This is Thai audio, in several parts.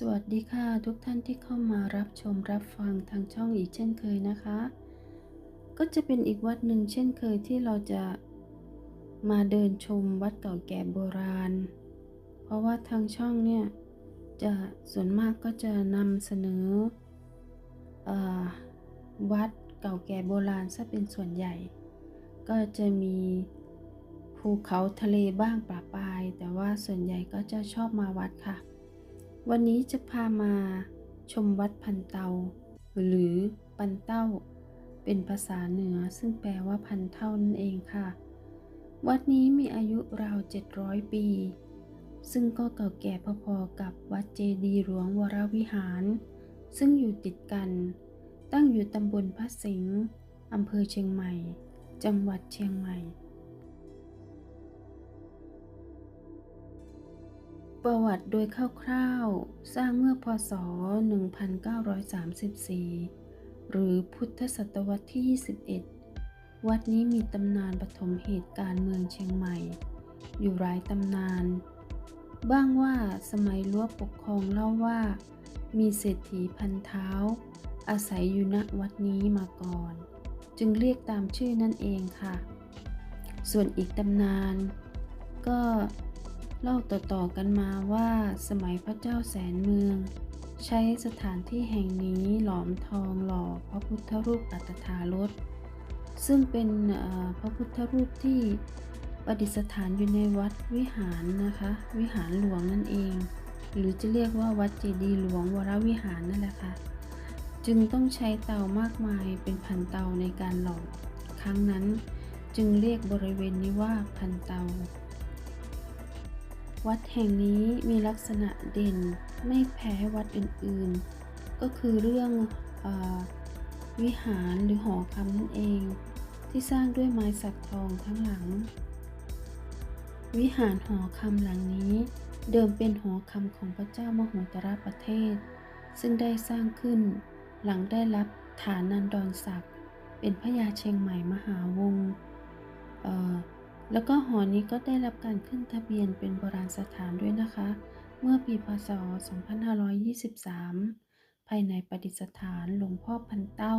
สวัสดีค่ะทุกท่านที่เข้ามารับชมรับฟังทางช่องอีกเช่นเคยนะคะ ก็จะเป็นอีกวัดหนึ่งเช่นเคยที่เราจะมาเดินชมวัดเก่าแก่โบราณ เพราะว่าทางช่องเนี่ยจะส่วนมากก็จะนำเสนออวัดเก่าแก่โบราณซะเป็นส่วนใหญ่ ก็จะมีภูเขาทะเลบ้างปะปาย แต่ว่าส่วนใหญ่ก็จะชอบมาวัดค่ะ วันนี้จะพามาชมวัดพันเตา หรือปันเต้า เป็นภาษาเหนือซึ่งแปลว่าพันเท่านั่นเองค่ะ วัดนี้มีอายุราว 700 ปี ซึ่งก็เก่าแก่พอๆกับวัดเจดีหลวงวรวิหาร ซึ่งอยู่ติดกัน ตั้งอยู่ตำบลพระสิงห์อำเภอเชียงใหม่ จังหวัดเชียงใหม่ ประวัติโดยคร่าวๆ สร้างเมื่อพศ 1934 หรือพุทธศตวรรษที่ 21 วัดนี้มีตำนานปฐมเหตุการณ์เมืองเชียงใหม่ อยู่หลายตำนาน บ้างว่าสมัยรั้วปกครองเล่าว่า มีเศรษฐีพันเท้า อาศัยอยู่ณวัดนี้มาก่อน จึงเรียกตามชื่อนั่นเองค่ะ ส่วนอีกตำนาน ก็ เล่าต่อๆกันมาว่าสมัยพระเจ้าแสนเมือง ใช้สถานที่แห่งนี้หลอมทองหล่อพระพุทธรูปอัตถารถซึ่งเป็นพระพุทธรูปที่ประดิษฐานอยู่ในวัดวิหารนะคะ วิหารหลวงนั่นเอง หรือจะเรียกว่าวัดเจดีย์หลวงวรวิหารนั่นแหละค่ะ จึงต้องใช้เตามากมายเป็นพันเตาในการหล่อครั้งนั้น จึงเรียกบริเวณนี้ว่าพันเตา วัดแห่งนี้มีลักษณะเด่นไม่แพ้วัดอื่นๆ ก็คือเรื่องอวิหารหรือหอคำนั่นเอง ที่สร้างด้วยไม้สักทองทั้งหลัง วิหารหอคำหลังนี้ เดิมเป็นหอคำของพระเจ้ามโหตรประเทศ ซึ่งได้สร้างขึ้น หลังได้รับฐานันดรศักดิ์เป็นพระยาเชียงใหม่มหาวงศ์ แล้วก็หอนี้ก็ได้รับการขึ้นทะเบียนเป็นโบราณสถานด้วยนะคะ เมื่อปีพศ 2523 ภายในประดิษฐานหลวงพ่อพันเต้า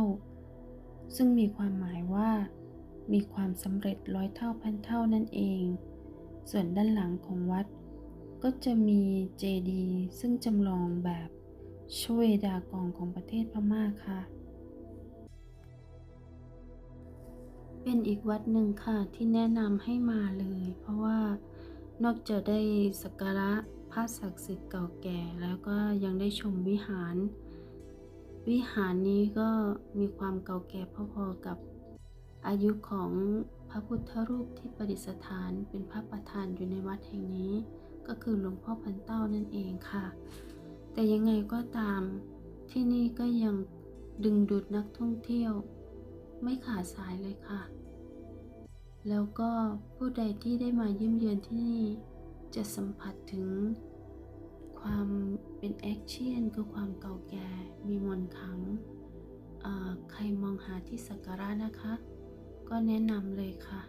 ซึ่งมีความหมายว่า มีความสำเร็จร้อยเท่าพันเท่านั่นเอง ส่วนด้านหลังของวัด ก็จะมีเจดีย์ซึ่งจำลองแบบช่วยดากองของประเทศพม่าค่ะ เป็นอีกวัดหนึ่งค่ะที่แนะนำให้มาเลย เพราะว่านอกจากได้สักการะพระศักดิ์สิทธิ์เก่าแก่แล้วก็ยังได้ชมวิหาร วิหารนี้ก็มีความเก่าแก่พอๆกับอายุของพระพุทธรูปที่ประดิษฐานเป็นพระประธานอยู่ในวัดแห่งนี้ ก็คือหลวงพ่อพันเต้านั่นเองค่ะ แต่ยังไงก็ตามที่นี่ก็ยังดึงดูดนักท่องเที่ยว ไม่ขาดสายเลยค่ะ แล้วก็ผู้ใดที่ได้มาเยี่ยมเยือนที่นี่ จะสัมผัสถึง ความเป็นแอคเชียนคือความเก่าแก่มีมนต์ขัง ใครมองหาที่สักการะนะคะ ก็แนะนำเลยค่ะ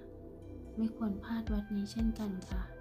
ไม่ควรพลาดวัดนี้เช่นกันค่ะ